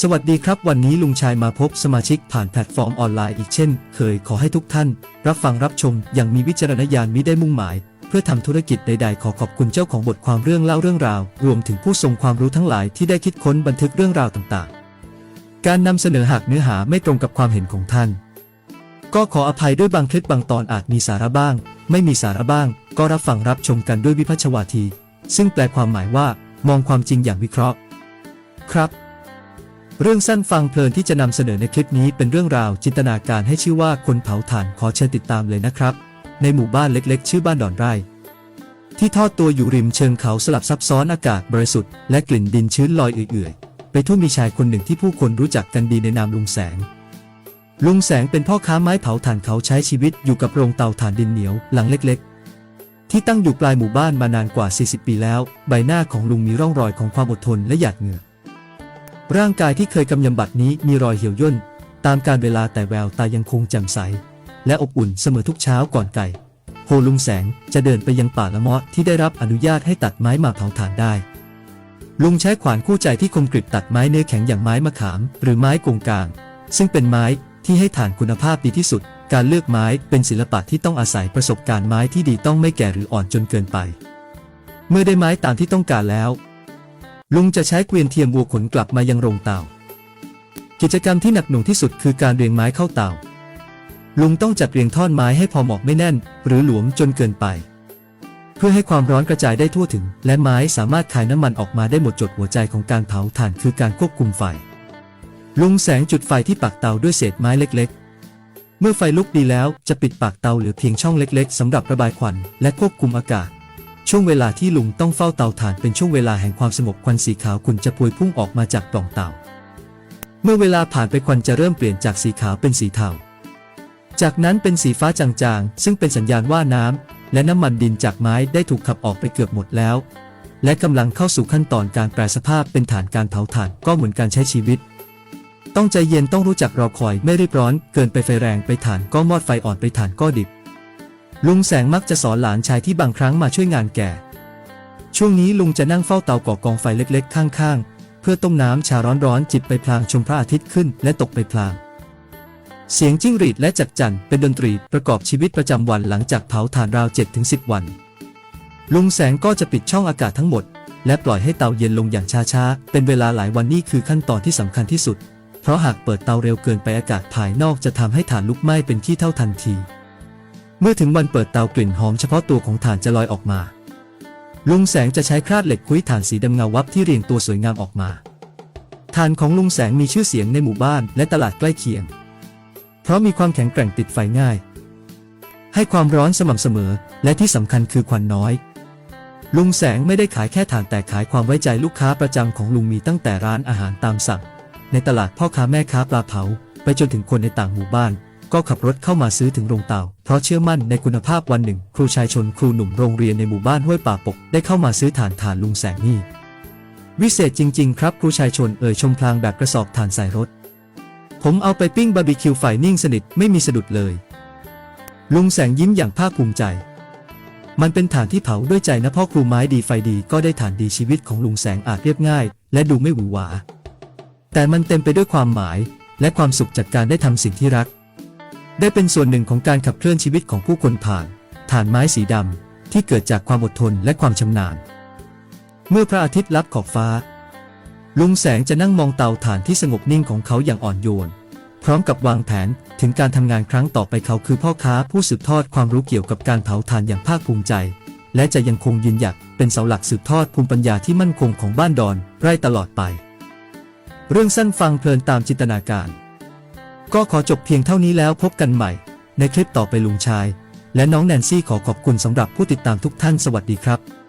สวัสดีครับ วันนี้ลุงชายมาพบสมาชิกผ่านแพลตฟอร์มออนไลน์อีกเช่น เคยขอให้ทุกท่าน รับฟังรับชมอย่างมีวิจารณญาณมิได้มุ่งหมาย เพื่อทำธุรกิจใดๆ ขอขอบคุณเจ้าของบทความเรื่องเล่าเรื่องราว รวมถึงผู้ทรงความรู้ทั้งหลายที่ได้คิดค้นบันทึกเรื่องราวต่างๆ การนำเสนอหากเนื้อหาไม่ตรงกับความเห็นของท่าน ก็ขออภัยด้วยบางคลิปบางตอนอาจมีสาระบ้าง ไม่มีสาระบ้าง ก็รับฟังรับชมกันด้วยวิพัชวาที ซึ่งแปลความหมายว่า มองความจริงอย่างวิเคราะห์ ครับ เรื่องสั้นฟังเพลินที่จะนำเสนอในคลิปนี้เป็นเรื่องราวจินตนาการให้ชื่อว่าคนเผาถ่านขอเชิญติดตามเลยนะครับ ในหมู่บ้านเล็กๆ ชื่อบ้านดอนไร่ ที่ทอดตัวอยู่ริมเชิงเขาสลับซับซ้อนอากาศบริสุทธิ์และกลิ่นดินชื้นลอยเอื่อยๆ ไปทั่วมีชายคนหนึ่งที่ผู้คนรู้จักกันดีในนามลุงแสง ลุงแสงเป็นพ่อค้าไม้เผาถ่านเขาใช้ชีวิตอยู่กับโรงเตาถ่านดินเหนียวหลังเล็ก ๆ ที่ตั้งอยู่ปลายหมู่บ้านมานานกว่า 40 ปีแล้ว ใบหน้าของลุงมีร่องรอยของความอดทนและหยาดเหงื่อ ร่างกายที่เคยกำยำบัดนี้มีรอยเหี่ยวย่น ตามการเวลาแต่แววตายังคงแจ่มใส และอบอุ่นเสมอทุกเช้าก่อนไก่โฮลุงแสงจะเดินไปยังป่าละเมาะที่ได้รับอนุญาตให้ตัดไม้มาเผาถ่านได้ ลุงใช้ขวานคู่ใจที่คมกริบตัดไม้เนื้อแข็งอย่างไม้มะขาม หรือไม้กงกาง ซึ่งเป็นไม้ที่ให้ถ่านคุณภาพดีที่สุด การเลือกไม้เป็นศิลปะที่ต้องอาศัยประสบการณ์ไม้ที่ดีต้องไม่แก่หรืออ่อนจนเกินไป เมื่อได้ไม้ตามที่ต้องการแล้ว ลุงจะใช้เกวียนเทียมวัวขนกลับมายังโรงเตากิจกรรมที่หนักหน่วงที่สุดคือการเรียงไม้เข้าเตาลุงต้องจัดเรียงท่อนไม้ให้พอเหมาะไม่แน่น หรือหลวมจนเกินไป เพื่อให้ความร้อนกระจายได้ทั่วถึง และไม้สามารถคายน้ำมันออกมาได้หมดจดหัวใจของการเผาถ่านคือการควบคุมไฟ ลุงแสงจุดไฟที่ปากเตาด้วยเศษไม้เล็กๆ เมื่อไฟลุกดีแล้วจะปิดปากเตาเหลือเพียงช่องเล็กๆสำหรับระบายควันและควบคุมอากาศ ช่วงเวลาที่ลุงต้องเฝ้าเตาถ่านเป็นช่วงเวลาแห่งความสงบควันสีขาวขุ่นจะพวยพุ่งออกมาจากปล่องเตา เมื่อเวลาผ่านไปควันจะเริ่มเปลี่ยนจากสีขาวเป็นสีเทา จากนั้นเป็นสีฟ้าจางๆ ซึ่งเป็นสัญญาณว่าน้ำและน้ำมันดินจากไม้ได้ถูกขับออกไปเกือบหมดแล้ว และกำลังเข้าสู่ขั้นตอนการแปรสภาพเป็นฐานการเผาถ่านก็เหมือนการใช้ชีวิต ต้องใจเย็นต้องรู้จักรอคอยไม่รีบร้อน เกินไปไฟแรงไปถ่านก็มอดไฟอ่อนไปถ่านก็ดิบ ลุงแสงมักจะสอนหลานชายที่บางครั้งมาช่วยงานแก่ ช่วงนี้ลุงจะนั่งเฝ้าเตาก่อกองไฟเล็กๆ ข้างๆ เพื่อต้มน้ำชาร้อนๆจิบไปพลางชมพระอาทิตย์ขึ้นและตกไปพลาง เสียงจิ้งหรีดและจักจั่นเป็นดนตรีประกอบชีวิตประจำวันหลังจากเผาถ่านราว 7-10 วัน ลุงแสงก็จะปิดช่องอากาศทั้งหมด และปล่อยให้เตาเย็นลงอย่างช้าๆ เป็นเวลาหลายวันนี่คือขั้นตอนที่สำคัญที่สุด เพราะหากเปิดเตาเร็วเกินไปอากาศภายนอกจะทำให้ถ่านลุกไหม้เป็นขี้เท่าทันที เมื่อถึงวันเปิดเตากลิ่นหอมเฉพาะตัวของถ่านจะลอยออกมา ลุงแสงจะใช้คราดเหล็กคุ้ยถ่านสีดำเงาวับที่เรียงตัวสวยงามออกมาถ่านของลุงแสงมีชื่อเสียงในหมู่บ้านและตลาดใกล้เคียง เพราะมีความแข็งแกร่งติดไฟง่าย ให้ความร้อนสม่ำเสมอ และที่สำคัญคือควันน้อย ลุงแสงไม่ได้ขายแค่ถ่านแต่ขายความไว้ใจลูกค้าประจำของลุงมีตั้งแต่ร้านอาหารตามสั่ง ในตลาดพ่อค้าแม่ค้าปลาเผา ไปจนถึงคนในต่างหมู่บ้าน ก็ขับรถเข้ามาซื้อถึงโรงเตา เพราะเชื่อมั่นในคุณภาพวันหนึ่ง ครูชายชนครูหนุ่มโรงเรียนในหมู่บ้านห้วยป่าปก ได้เข้ามาซื้อถ่านถ่านลุงแสงนี่ วิเศษจริง ๆ ครับครูชายชนเอ่ยชมพลางแบบกระสอบถ่านใส่รถ ผมเอาไปปิ้งบาร์บีคิวไฟนิ่งสนิทไม่มีสะดุดเลย ลุงแสงยิ้มอย่างภาคภูมิใจ มันเป็นฐานที่เผาด้วยใจนะพ่อครูไม้ดีไฟดีก็ได้ฐานดีชีวิตของลุงแสงอาจเรียบง่าย และดูไม่หวือหวา แต่มันเต็มไปด้วยความหมาย และความสุขจากการได้ทำสิ่งที่รัก ได้เป็นส่วนหนึ่งของการขับเคลื่อนชีวิตของผู้คนผ่านฐานไม้สีดำที่เกิดจากความอดทนและความชำนาญ เมื่อพระอาทิตย์ลับขอบฟ้า ลุงแสงจะนั่งมองเตาถ่านที่สงบนิ่งของเขาอย่างอ่อนโยน พร้อมกับวางแผนถึงการทำงานครั้งต่อไปเขาคือพ่อค้าผู้สืบทอดความรู้เกี่ยวกับการเผาถ่านอย่างภาคภูมิใจ และจะยังคงยืนหยัดเป็นเสาหลักสืบทอดภูมิปัญญาที่มั่นคงของบ้านดอนไร่ตลอดไป เรื่องสั้นฟังเพลินตามจินตนาการ ก็ขอจบเพียงเท่านี้แล้วพบกันใหม่ ในคลิปต่อไปลุงชาย และน้องแนนซี่ขอขอบคุณสำหรับผู้ติดตามทุกท่านสวัสดีครับ